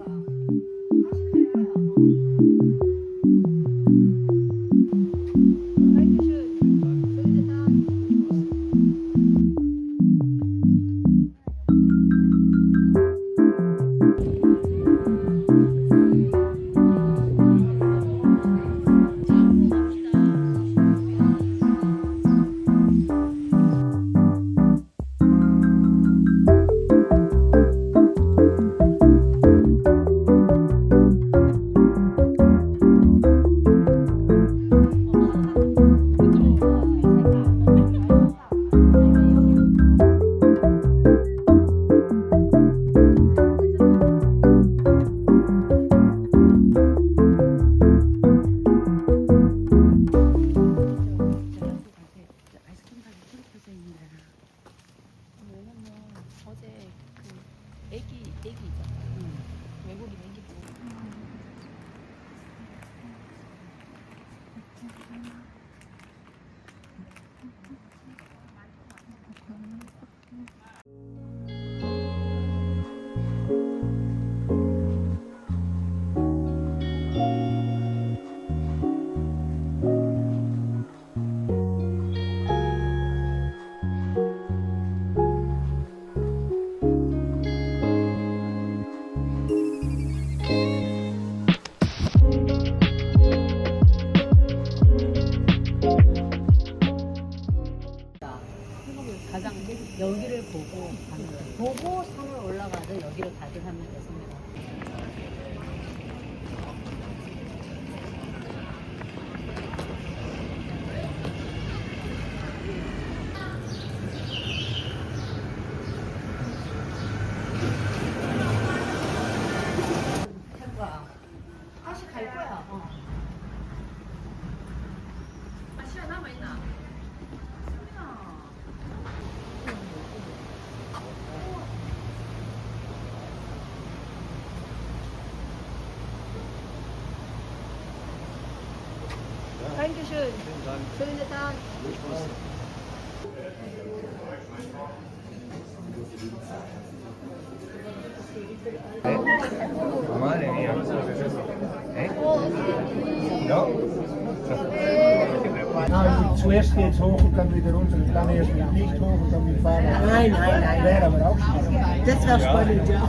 아 Dankeschön. Schönen Tag. Madre mía. ¿Eh? ¿No? Nou, zuerst steeds hoger kan weer runter, dan eerst weer niet hoger, dan weer fahren. Nein, nein, nein. Wäre aber auch Das wäre spannend, ja.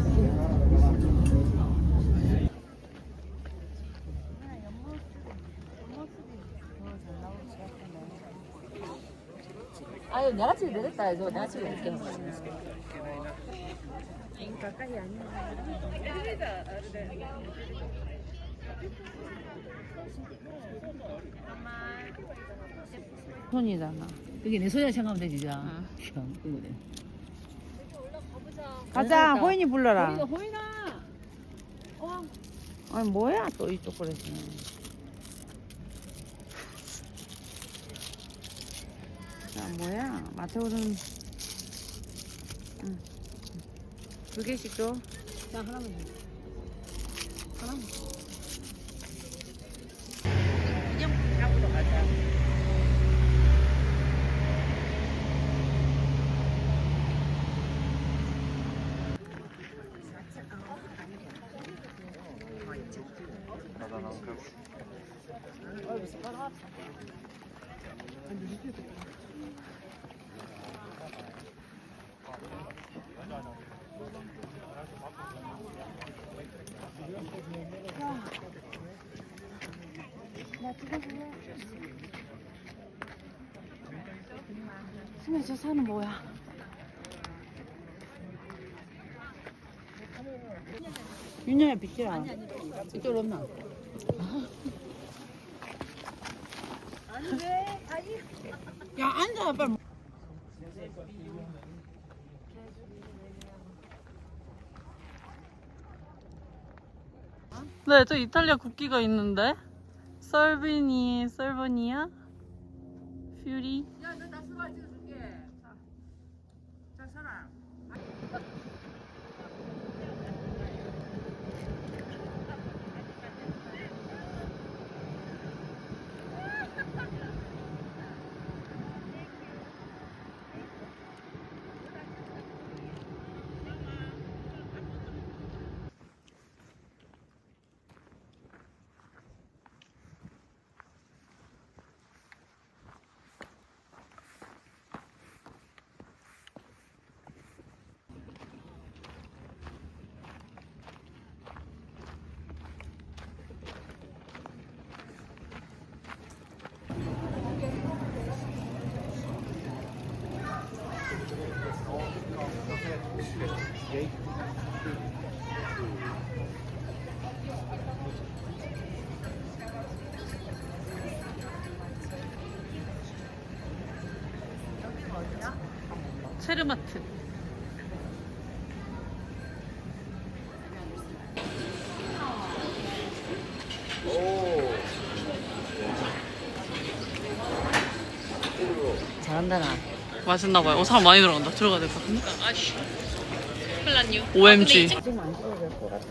auto, auto was 아유, 내가 집에 내렸다. 이거 내가 집에 내릴게. 손이잖아. 이게 내 손이라 생각하면 되지, 자. 참, 이거네. 가자, 호인이 불러라. 호인아, 호인아. 어, 아니 뭐야 또 이쪽 그래서. 자 뭐야 마테오는 응. 두 개씩 줘. 자 하나만 줘. 하나만. 기념품 잡으러 가자. 수면 저 산은 뭐야? 윤영아 비키라. 이쪽으로 없나? 야 앉아 빨리. 네, 저 이탈리아 국기가 있는데. 설비니, 설버니아, 퓨리. 체르마트. 잘한다 나. 맛있나 봐요. 어, 사람 많이 들어간다. 들어가야 될 것 같은데. 아씨. OMG. 지금 안 찍어도 될것 같아.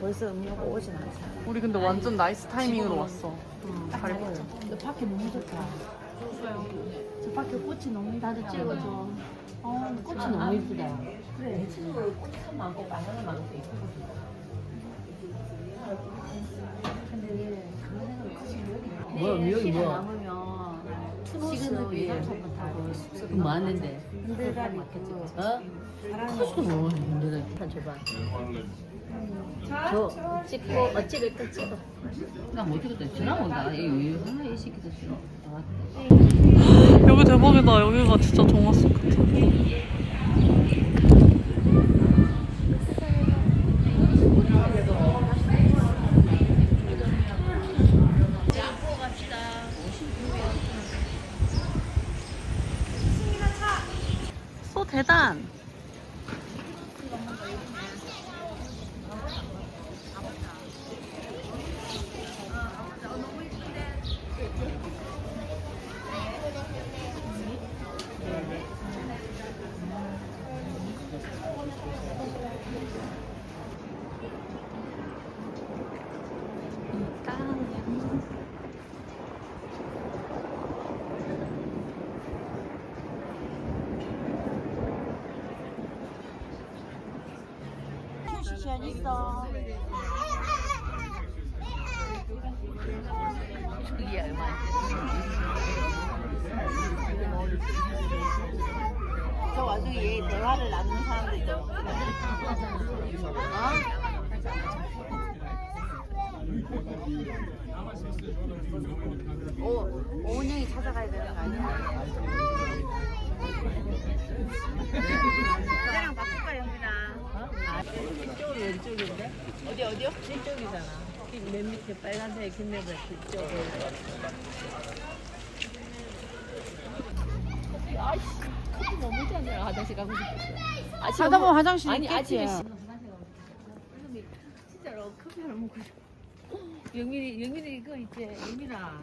벌써 음료가 오진 않잖아. 우리 근데 완전 나이스 타이밍으로 왔어. 다리 보자. 너 밖에 너무 좋다. 저 밖에 꽃이 너무 나도 찍어줘. 어, 꽃이 너무 이쁘다. 그래, 친구를 꽃이 참 많고 바나나 많고 이쁘고. 근데 가만 생각하면 꽃이 뭐 여기 뭐? 남으면 투노스 예산소부터 하고 뭐 하는데? 힘들다니 어? 코스도 뭐 힘들어. 한 줘봐. 저 찍고 어 찍을 때 찍어. 나 못 찍었다. 전화 온다. 이 하나 이 새끼도 싫어. 여기 대박이다. 여기가 진짜 속 같아. 소 대단. 시간 있어. 그게 얼마인데? 저 와중에 얘 대화를 나누는 사람들도 어? 오, 오은영이 찾아가야 되는 거 아니야? 나랑 바꿀까 영민아? 아, 이쪽으로 왼쪽인데? 어디 어디요? 이쪽이잖아. 맨 밑에 빨간색 김내발 그쪽. 아이씨 커피 너무 좋아하는 화장실 가고 싶었어. 아침 하다 보면 화장실 아니 있겠지. 아침에 진짜로 커피를 먹고 싶어. 영민이 영민이 이거 있지 영민아.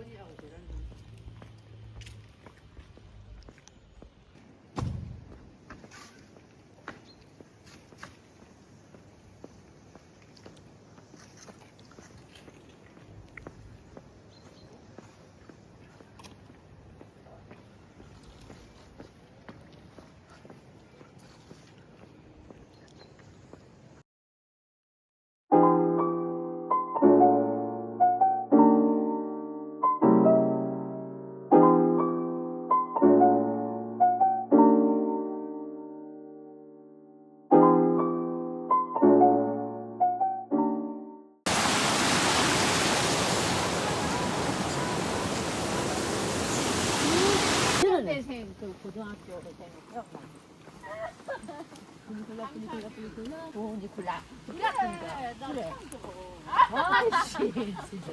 대생 그 고등학교 대생 기억나? 분이굴라 분이굴라 분이굴라 분이굴라 분이굴라 그래 아이씨 진짜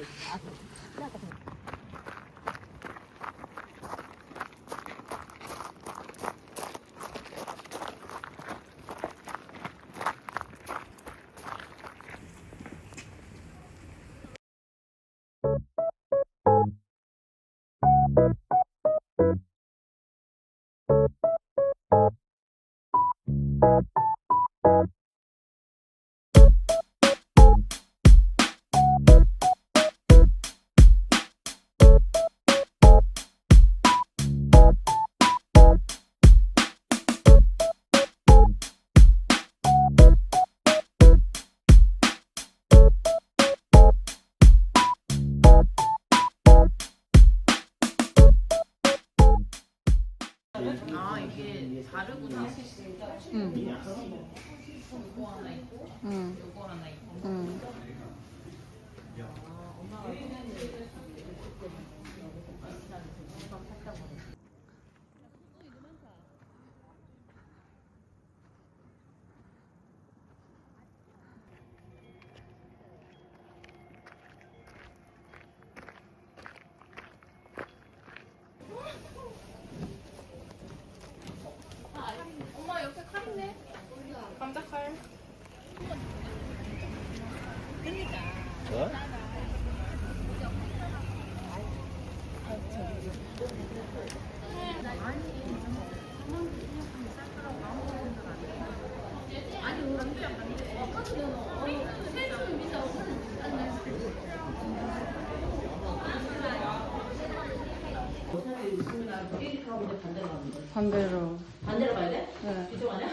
반대로. 반대로 가야 돼? 네. 이쪽 아니야?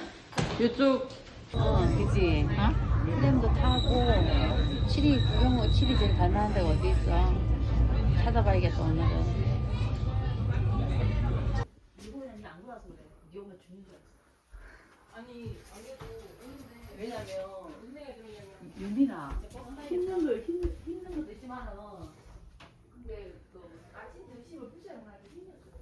이쪽. 어, 그지. 플랜도 타고 칠이 구경 칠이 제일 갈만한 데가 어디 있어? 찾아봐야겠다 오늘은. 일본에 안 돌아서 그래. 네 윤빈아 힘든 걸 힘든 힘든 것도 있지만은 근데 그 아침 점심을 부셔야 하기 없어.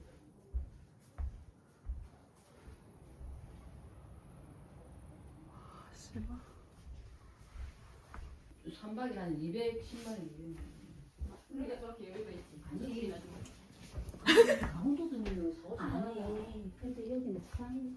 싫어. 3박에 한 210만 원, 200만 원. 우리가 저렇게 여유가 있지. 아니, 강원도도는 서울 아니, 근데 여기는 산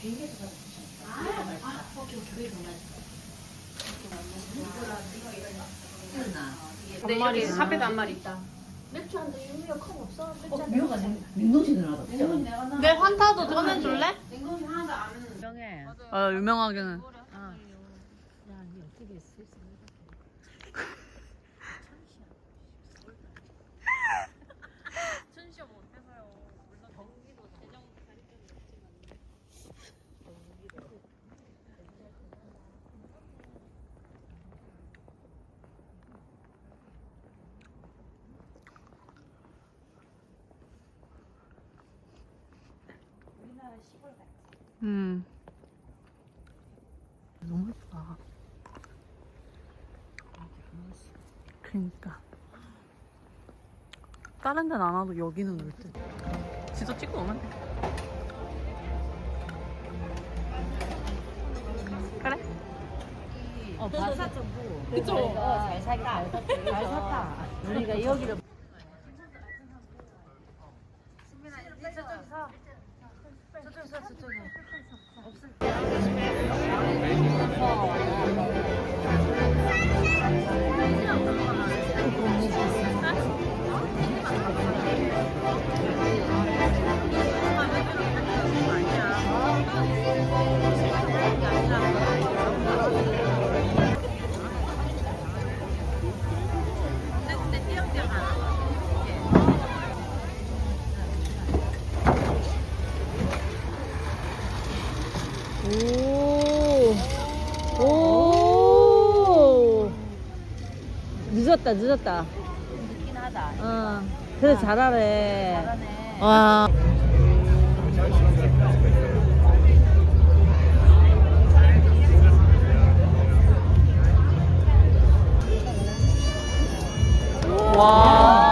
비행기에서 가서 드셔. 아, 아, 오케이, 오케이. 그게 더 맛있어. 근데 여기 카페도 한 마리 있다. 어, 미호가 냉동실에 놔뒀어. 내 환타도 꺼내줄래? 명예. 아 유명하게는. 야, 니 어떻게 쓸 수 있는 춘시어 못해서요. 물론 경기도 재정 음. 너무 예쁘다. 그니까. 다른 데는 안 와도 여기는 올 때. 진짜 찍고 오면 돼. 그래? 어, 바사 그쵸? 어, 잘 살다. 잘 샀다. 우리가 여기를 오. 늦었다, 늦었다. 늦긴 하다. 어. 그래, 잘하네. 잘하네. 와. 와.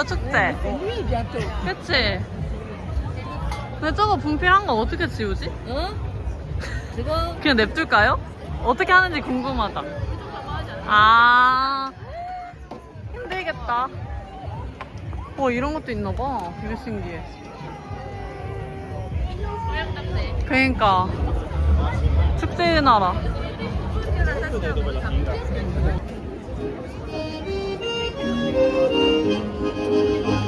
이거 축제. 그치? 근데 저거 분필한 거 어떻게 지우지? 어? 저거 그냥 냅둘까요? 어떻게 하는지 궁금하다. 아, 힘들겠다. 와, 이런 것도 있나 봐. 되게 신기해. 그니까. 축제의 나라. 어지 Música